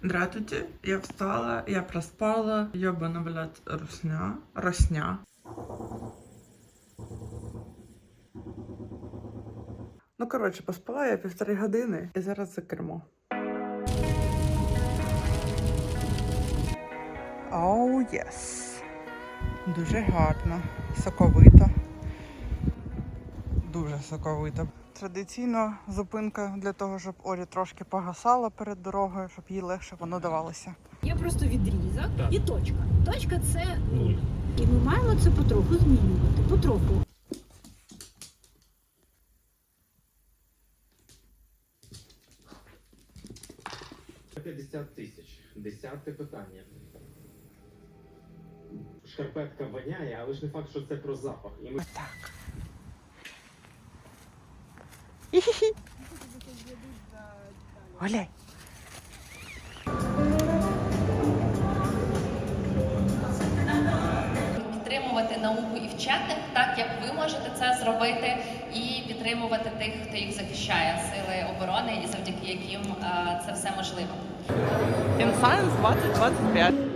Здравствуйте, я встала, я проспала, ёбана, блядь, русня, росня. Ну, коротше, поспала я півтори години і зараз за кермо. Оу, oh, єс. Дуже гарно, соковито. Дуже соковито. Традиційно зупинка для того, щоб Орі трошки погасала перед дорогою, щоб їй легше воно давалося. Є просто відрізок Так. і точка. Точка це Нуль. І ми маємо це потроху змінювати. Потроху. – 50 тисяч. Десяте питання. Шкарпетка воняє, але ж не факт, що це про запах. І ми Так. Оля. підтримувати науку і вчених, так як ви можете це зробити, і підтримувати тих, хто їх захищає, сили оборони, і завдяки яким е, це все можливо. InScience 2025.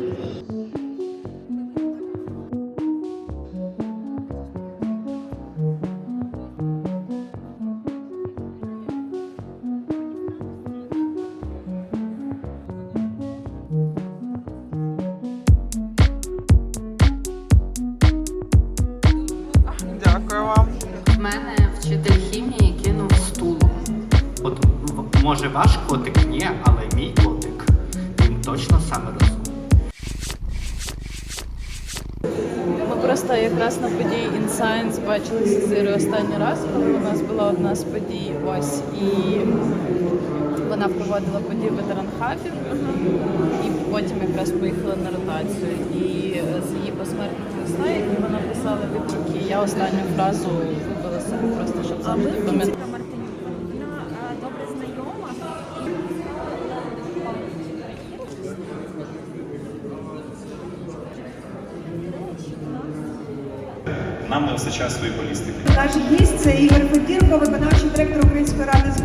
Просто якраз на події InScience бачилися з Ірою останній раз, коли у нас була одна з подій. Ось і вона проводила події в ветеранхабі, і потім якраз поїхала на ротацію. І з її посмертних листа, які вона писала від руки, я останню фразу вибила себе просто, щоб завжди пам'ятати. Вистачає своєї балістики. Наш гість це Ігор Федірко, виконавчий директор Української ради з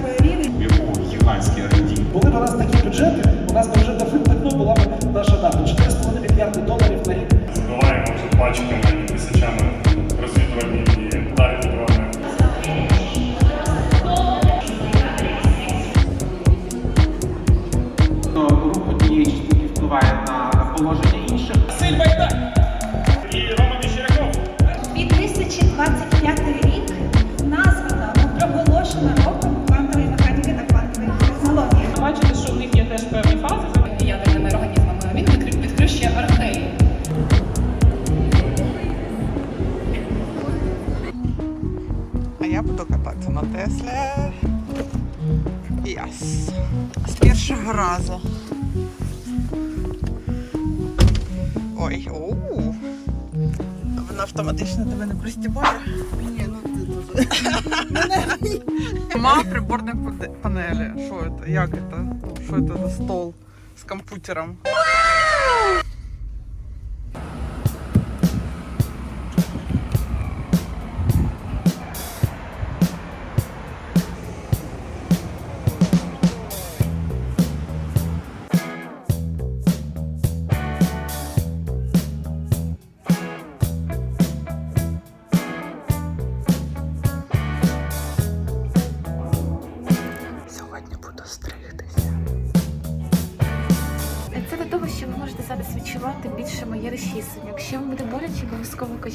За стол с комп'ютером?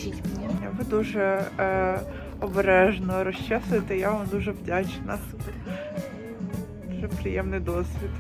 Обов'язково мені. Ви дуже е, обережно розчесуєте, я вам дуже вдячна. Дуже приємний досвід.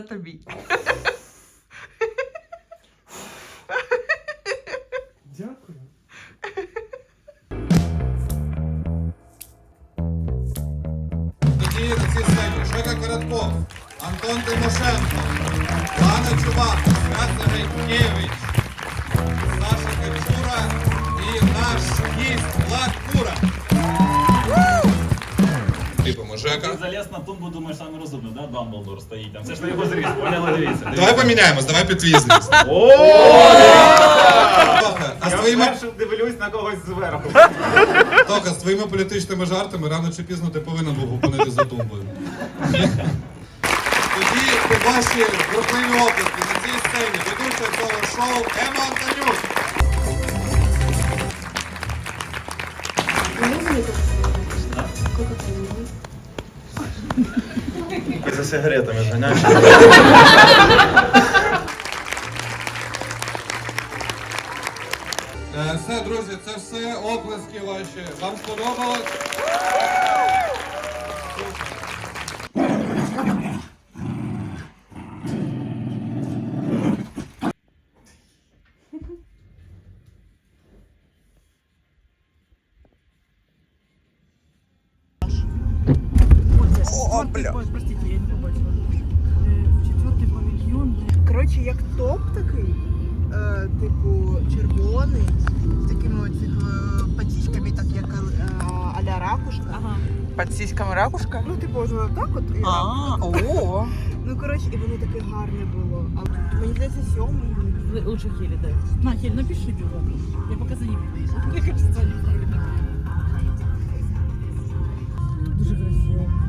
Це тобі. Дамблдор стоїть там. Це ж на його зріз, поняли, дивіться. Давай поміняємось, давай під твій зріст. А з Я твоїми, вперше дивлюсь на когось зверху. Тоха, з твоїми політичними жартами рано чи пізно ти повинен був опинитися за тумбою. Тоді ваші бурхливі оплески на цій сцені ведуча цього шоу Ема Антонюк. За сигаретами зганяєш. Е, Все, друзі, це все оплески ваші. Вам сподобалось? Під сіськами ракушка? Ну, типу, ось так от. і А, о. Ну, коротше, і воно таке гарне було. А мені здається, сьомий. Лучше Хелі, дай. На, Хель, напиши его. Я пока за ним. Мне кажется, они правильно. Дуже красиво.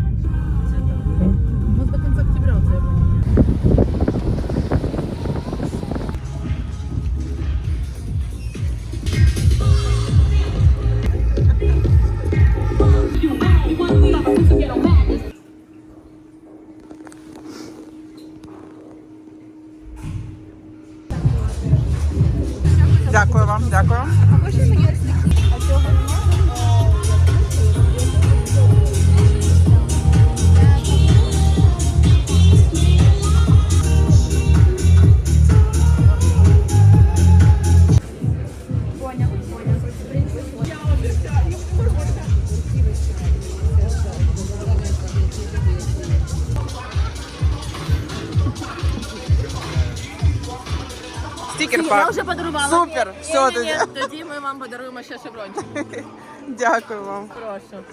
Супер, все тоді. Тоді ми вам подаруємо ще шеврончик. Дякую вам. Прошу.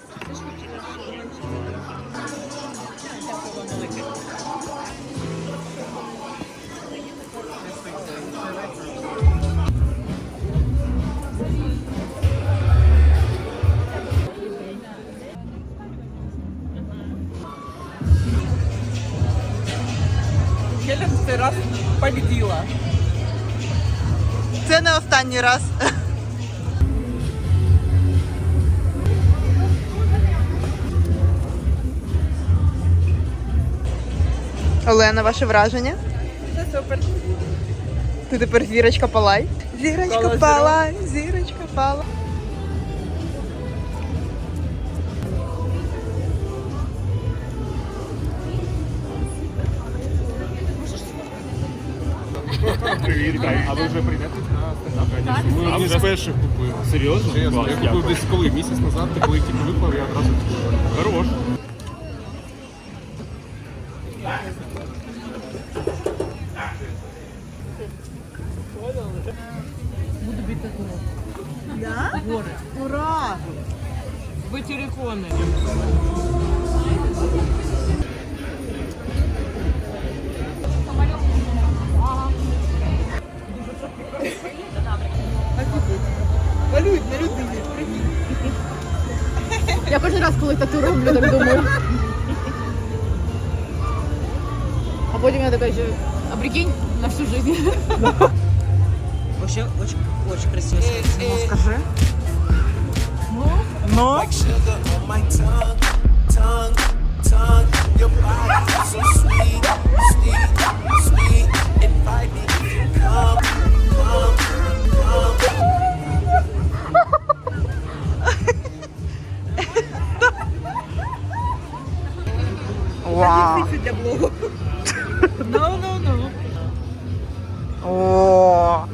Хелен цей раз победила. Це не останній раз. Олена, ваше враження? Це супер. Ти тепер зірочка палай. Зірочка палай, зірочка палай. А ви вже прийдете стендап? Ми з перших купили. Серйозно? Я купив десь коли? Місяць назад, коли тільки виклав, я одразу хорош. Раз, коли тату роблю, так думаю. А потім я така ще, а прикинь, на всю жизнь. Вообще очень, очень красиво. Ну, скажи. Ну? Вау. для блогу. No, no, no. О,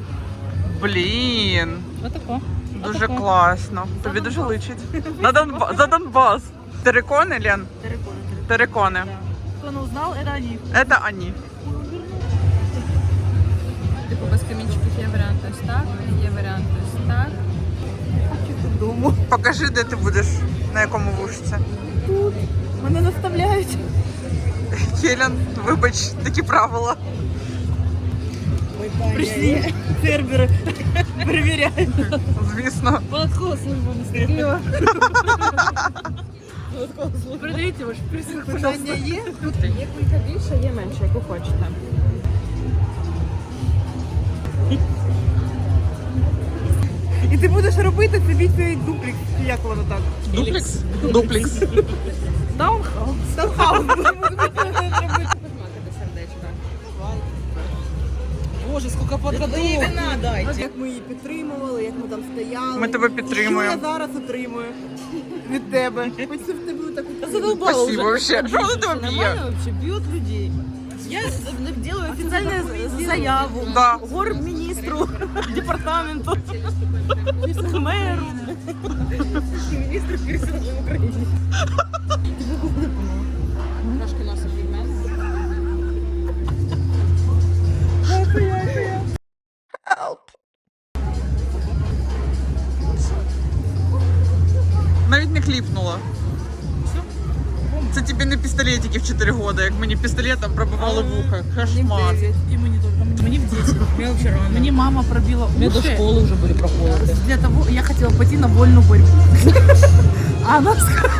блін. Отако. Дуже класно. Тобі дуже личить. На Донба... За Донбас. Терекони, Лен? Терриконы. Терекони. Кто не узнал, это они. Это они. Типу без камінчиків є варіант ось так, є варіант ось так. Дому. Покажи, де ти будеш, на якому вушці. Мене наставляють. Хелен, вибач, такі правила. Пришли фермеры. Проверяют. Звісно. Податковая служба наступила. Передайте ваш присінг, пожалуйста. є? Є кулька більше, є менше, яку хочете. І ти будеш робити собі цей дуплекс. Як воно так? Дуплікс? Дуплікс. Таунхаус. Боже, скільки подходів. Як ми її підтримували, як ми там стояли. Ми тебе Що я зараз отримую від тебе? Хоч це в тебе так Спасибо вообще. Що вони тебе б'є? Нормально вообще, бьют людей. Я делаю официальную заяву. Да. Горминистру, департаменту, мэру. Министр переселения в Украине. пістолетики в 4 роки, як мені пістолетом пробивали вуха. Кошмар. И мы не только. Мне в 10. Мне вообще рано. Мне мама пробила У меня до уши школы уже были проколоты. для того, я хотела пойти на вольную борьбу. А она сказала...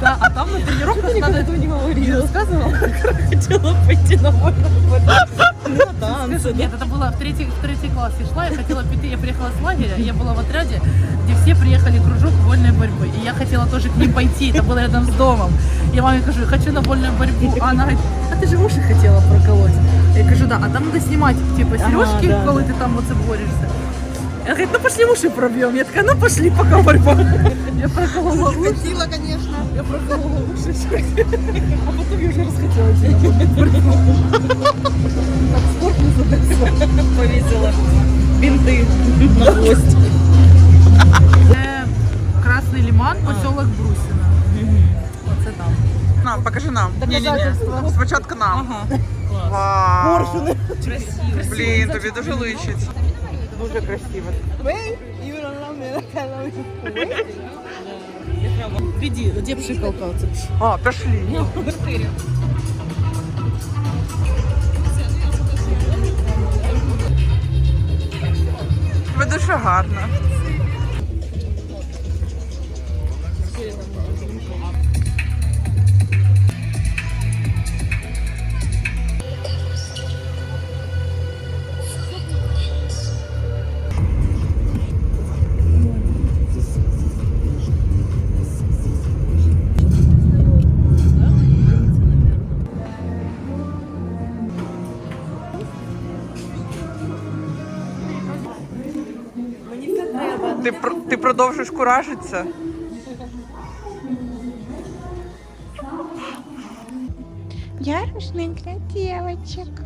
Да, а там на тренировках надо... этого не говорила. Рассказывала? Хотела пойти на вольную борьбу. На танцы. Нет, это было в третий, в третий класс я шла, я хотела пойти, я приехала с лагеря, я была в отряде, где все приехали в кружок вольной борьбы. И я хотела тоже к ним пойти, это было рядом с домом. Я маме говорю, я хочу на вольную борьбу. А она говорит, а ты же уши хотела проколоть. Я говорю, да, а там надо снимать, типа, сережки, да, коли ты там вот борешься. Она говорит, ну пошли уши пробьем. Я такая, ну пошли, пока борьба. Я проколола уши. Хотела, конечно. Я проколола уши. А потом я уже расхотела идти на вольную борьбу. Так спорт не задался. Повесила бинты на хвост. Це Красний Лиман, поселок Брусіна. Оце там. На, покажи нам. Ні-ні-ні. Спочатку нам. Ага. Вау. Блін, тобі дуже личить. Дуже красиво. Веди, где пшикалка? оце? А, пішли. Ви дуже гарно. Продовжиш куражитися? Я рушник для дівчинок.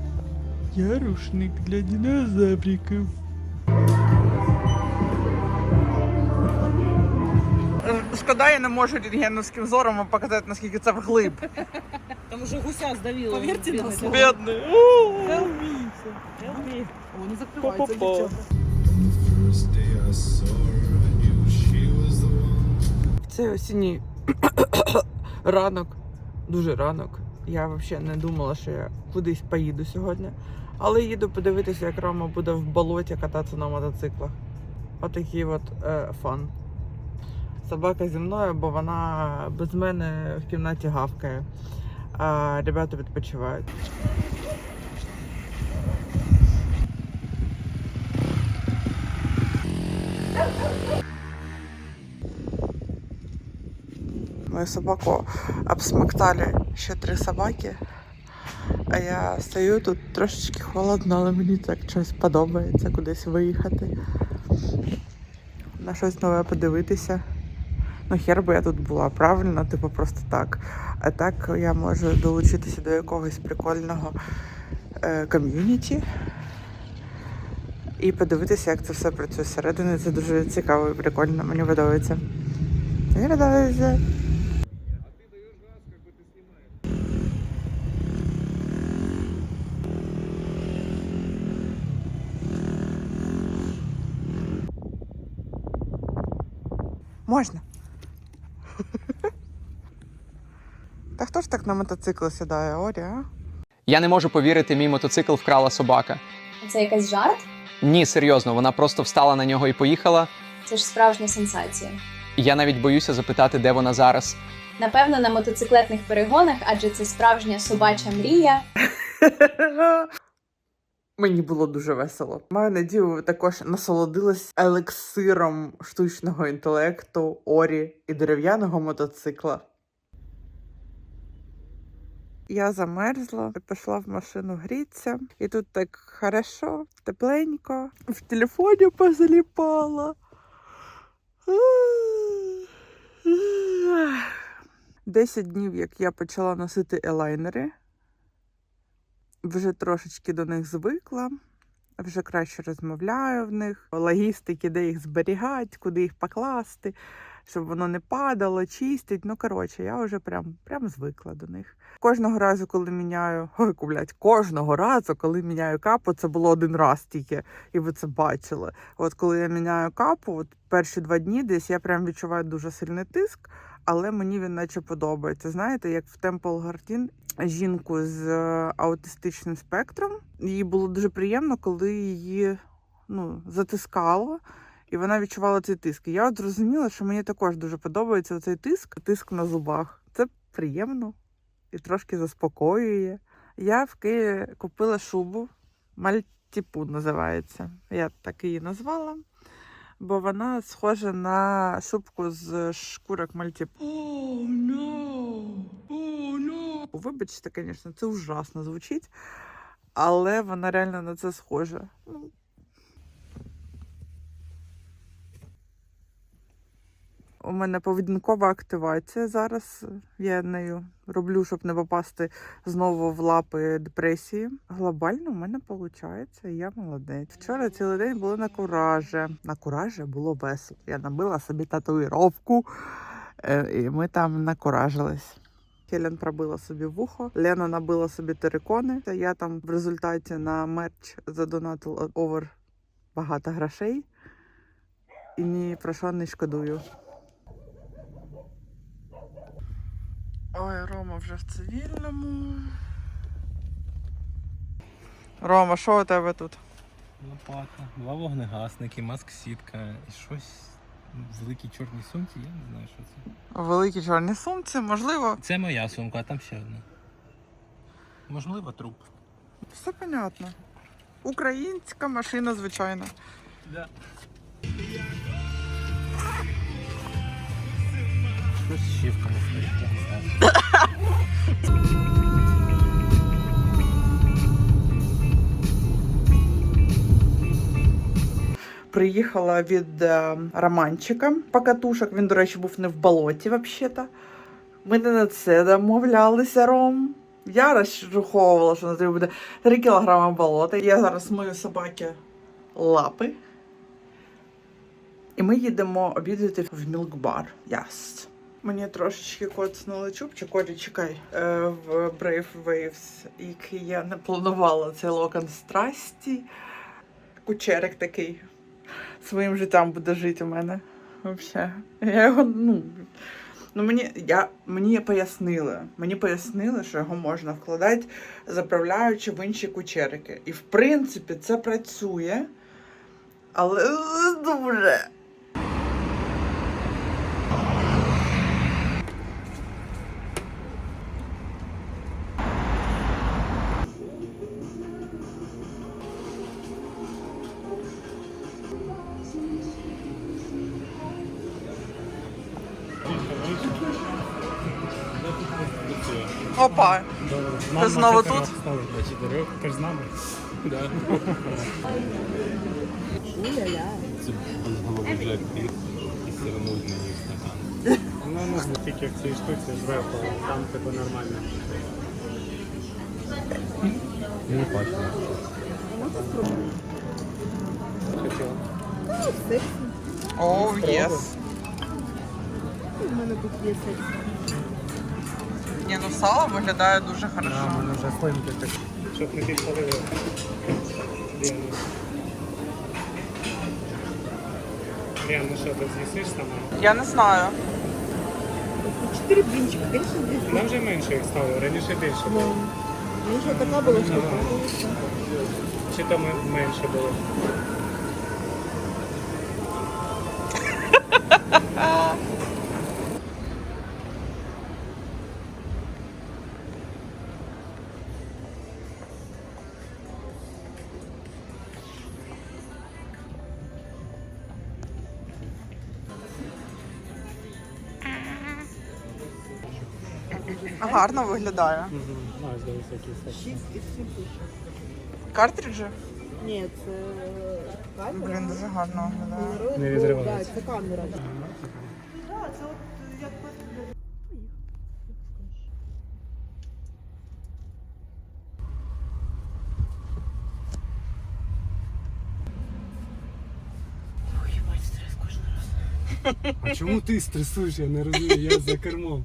Я рушник для динозавриків. Шкода, я не можу рентгеновським зором вам показати, наскільки це вглиб. Там уже гуся сдавила. Поверьте на слово. Бідний. О, не закривається дівчата. Це осінній ранок, дуже ранок. Я взагалі не думала, що я кудись поїду сьогодні. Але їду подивитися, як Рома буде в болоті кататися на мотоциклах. Отакий от е, фан. Собака зі мною, бо вона без мене в кімнаті гавкає. а ребята відпочивають. Мою собаку обсмоктали ще три собаки. А я стою тут трошечки холодно, але мені так щось подобається кудись виїхати. На щось нове подивитися. Ну, хер би я тут була, правильно, типу просто так. А так я можу долучитися до якогось прикольного е, ком'юніті і подивитися, як це все працює зсередини. Це дуже цікаво і прикольно. Мені подобається. Мені подобається. Можна. Та хто ж так на мотоцикл сідає, Орі, а? Я не можу повірити, мій мотоцикл вкрала собака. Це якийсь жарт? Ні, серйозно, вона просто встала на нього і поїхала. Це ж справжня сенсація. Я навіть боюся запитати, де вона зараз. Напевно, на мотоциклетних перегонах, адже це справжня собача мрія. Мені було дуже весело. Маю надію, ви також насолодились елексиром штучного інтелекту, орі і дерев'яного мотоцикла. Я замерзла, пішла в машину грітися, і тут так хорошо, тепленько. В телефоні позаліпала. Десять днів, як я почала носити елайнери. Вже трошечки до них звикла, вже краще розмовляю в них, логістики, де їх зберігати, куди їх покласти, щоб воно не падало, чистить. Ну, коротше, я вже прям, прям звикла до них. Кожного разу, коли міняю, ой, блядь, кожного разу, коли міняю капу, це було один раз тільки, і ви це бачили. От коли я міняю капу, от перші два дні десь я прям відчуваю дуже сильний тиск, але мені він наче подобається. Знаєте, як в Темпл Гартін жінку з е, аутистичним спектром. Їй було дуже приємно, коли її ну, затискало, і вона відчувала цей тиск. І я от зрозуміла, що мені також дуже подобається цей тиск, тиск на зубах. Це приємно і трошки заспокоює. Я в Києві купила шубу, мальтіпу називається. Я так її назвала, бо вона схожа на шубку з шкурок мальтіпу. Вибачте, звісно, це ужасно звучить, але вона реально на це схожа. Ну, У мене поведінкова активація зараз. Я нею роблю, щоб не попасти знову в лапи депресії. Глобально у мене виходить, і я молодець. Вчора цілий день були на куражі. На куражі було весело. Я набила собі татуїровку, е, і ми там накуражились. Хелен пробила собі вухо, Лена набила собі терикони. Та я там в результаті на мерч задонатила овер багато грошей і ні про що не шкодую. Ой, Рома вже в цивільному. Рома, що у тебе тут? Лопата, два вогнегасники, маск-сітка і щось в великій чорній сумці, я не знаю, що це. У великій чорній сумці, можливо. Це моя сумка, а там ще одна. Можливо, труп. Все понятно. Українська машина, звичайно. Да. Щось ще в камуфляжі. Приїхала від е, Романчика покатушок. Він, до речі, був не в болоті взагалі-то. Ми не на це домовлялися, Ром. Я розраховувала, що на тобі буде 3 кілограми болота. Я зараз мию собаки лапи. І ми їдемо обідати в мілкбар. Yes. Мені трошечки коцнули чубчик, Корі, чекай, е, в Brave Waves, який я не планувала. Це локон страсті. Кучерик такий своїм життям буде жити у мене. Взагалі. Я його, ну. Ну, мені, я, мені пояснили. Мені пояснили, що його можна вкладати, заправляючи в інші кучерики. І в принципі це працює. Але е, дуже. Ти знову тут? На чотирьох, ти ж з нами. Да. Це безголовий Джек Піт і сирнуть на них стакан. Ну, ну, тільки в цій штуці зверху, там типу нормально. Не пахне. Хотіла. Оу, єс. У мене тут є секс. Ні, ну сало виглядає дуже хорошо. в мене вже слинки так. Щоб не підпалили. Лен. Ну що, ти з'їсиш сама? Я не знаю. Чотири блінчика, звісно, звісно. Нам вже менше їх стало, раніше більше було. Ну що, така була штука. Чи то ми- менше було? Гарно виглядає. Угу. Картриджі? Ні, це камера. Блін, дуже гарно виглядає. Не відривається. Так, це камера. А чому ти стресуєш? Я не розумію, я за кермом.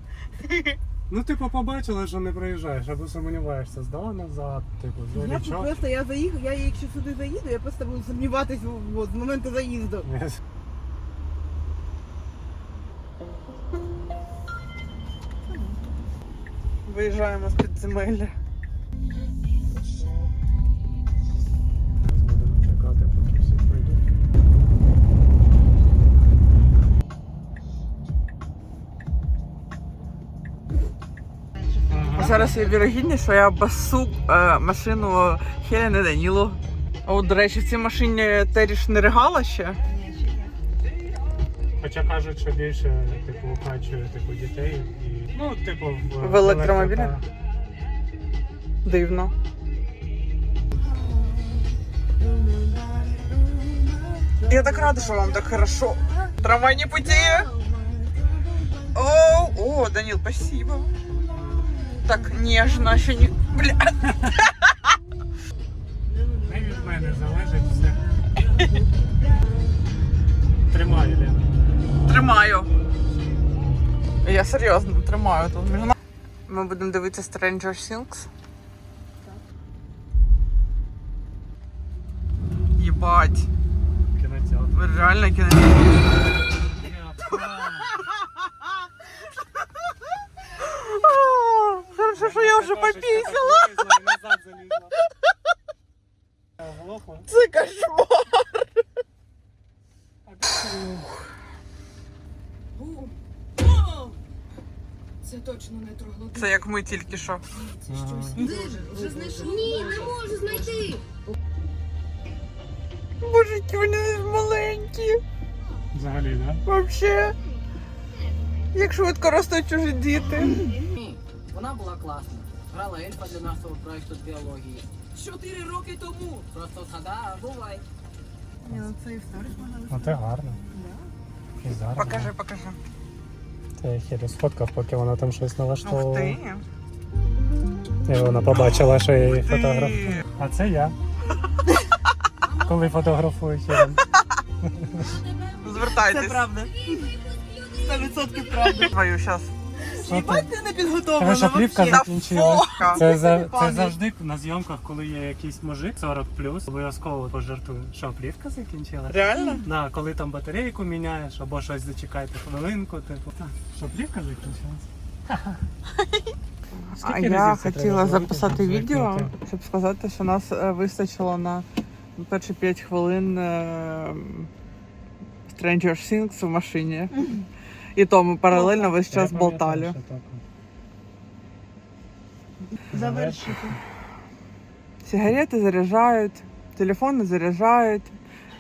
Ну, типу, побачила, що не проїжджаєш, або сумніваєшся, здала назад, типу, Я зорячок. просто я заїхав, я якщо сюди заїду, я просто буду сумніватись от, з моменту заїзду. Виїжджаємо з підземелля. Зараз є вірогідність, що я басу е, машину Хелени Данілу. А от, до речі, в цій машині Теріш не ригала ще. Хоча кажуть, що більше типу укачує типу дітей і ну, типу, в, В електромобілі? електро- Дивно. Я так рада, що вам так хорошо. Трамвайні путі. О, о, Данил, спасибо. Так нежно, ще не... Бля. Не від мене залежить все. Тримай, Лена. Тримаю. Я серйозно тримаю тут. між нами. Ми будемо дивитися Stranger Things. Єбать. Кінотеатр. Ви реально кіно. Хорошо, що я вже попісила. Це кошмар. Це точно не троглодит. Це як ми тільки що. Вже знайшов? Ні, не можу знайти. Боже, які вони маленькі. Взагалі, да? Вообще. Як швидко ростуть чужі діти. Вона була класна. Грала ельфа для нашого проєкту з біології. Чотири роки тому. Просто згадав, бувай. Ні, ну це історія Ну це гарно. І зараз. Покажи, покажи. Це я хіро сфоткав, поки вона там щось Ух налаштовувала. ти. І вона побачила, що я її Ти. А це я. Коли фотографую хіром. Звертайтесь. Це правда. 100% правда. Твою щас. Їбать, ти не підготовлена плівка вообще. закінчилась. Це, за, це завжди на зйомках, коли є якийсь мужик 40 обов'язково пожартую. Що, плівка закінчилась? Реально? Да, коли там батарейку міняєш, або щось зачекайте хвилинку, типу. Так, що плівка закінчилась? А я хотіла записати відео, щоб сказати, що нас е, вистачило на перші 5 хвилин е, Stranger Things в машині. І то ми паралельно весь час Я болтали. Завершити. Сигарети заряджають, телефони заряджають,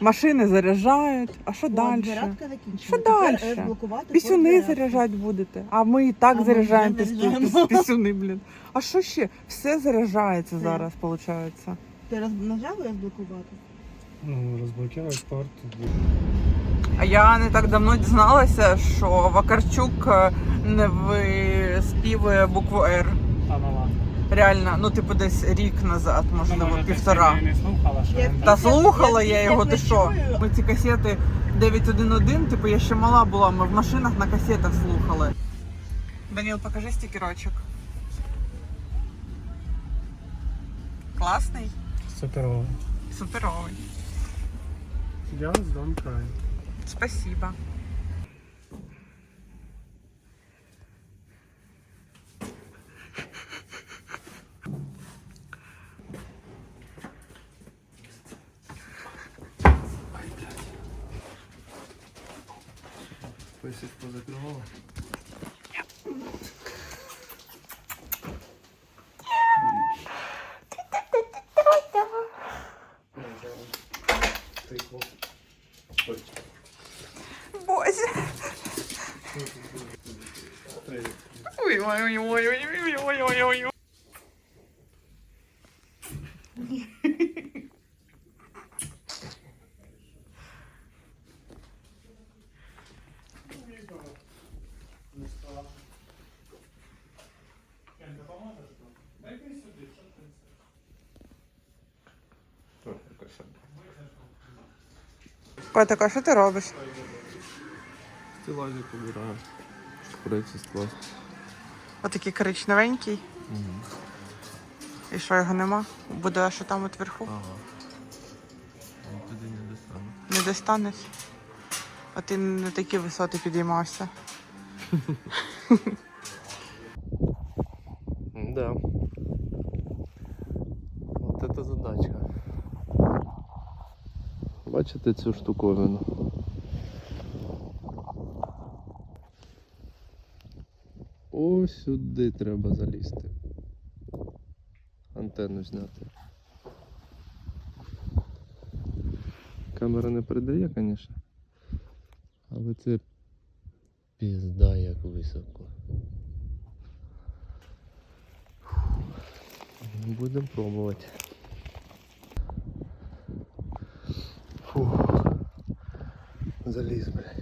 Машини заряджають. А що далі? Зарядка. Що далі? е, Пісюни порт заряджати будете. А ми і так А ми заряджаємо вже заряджаємо. піс- пісюни, блін. А що ще? Все заряджається зараз, виходить. Ти роз... нажав розблокувати? Ну, розблокувати порт. А я не так давно дізналася, що Вакарчук е, не виспівує букву Р. Та ну. Реально, ну типу десь рік назад, можливо, півтора. не слухала, що він Та слухала я я його, ти що? Ми ці касети 911, типу я ще мала була, ми в машинах на касетах слухали. Даніл, покажи стікерочок. Класний, суперово. суперовий. Я здам край. Спасибо. Ой, блядь. ой, ой, ой, ой, ой, ой, ой. Котик, а що ти робиш? Стілазик обираю. Шприці скласти. Отакий коричневенький. І що його нема? Буде що там от вверху? Ага. Туди не достану. Не достанеш? А ти не такі висоти підіймався. Да. Вот это задачка. Бачите цю штуковину? Ось сюди треба залізти. Антенну зняти. Камера не передає, звісно. Але це пізда як високо. Будемо пробувати. Фух. Заліз, блядь.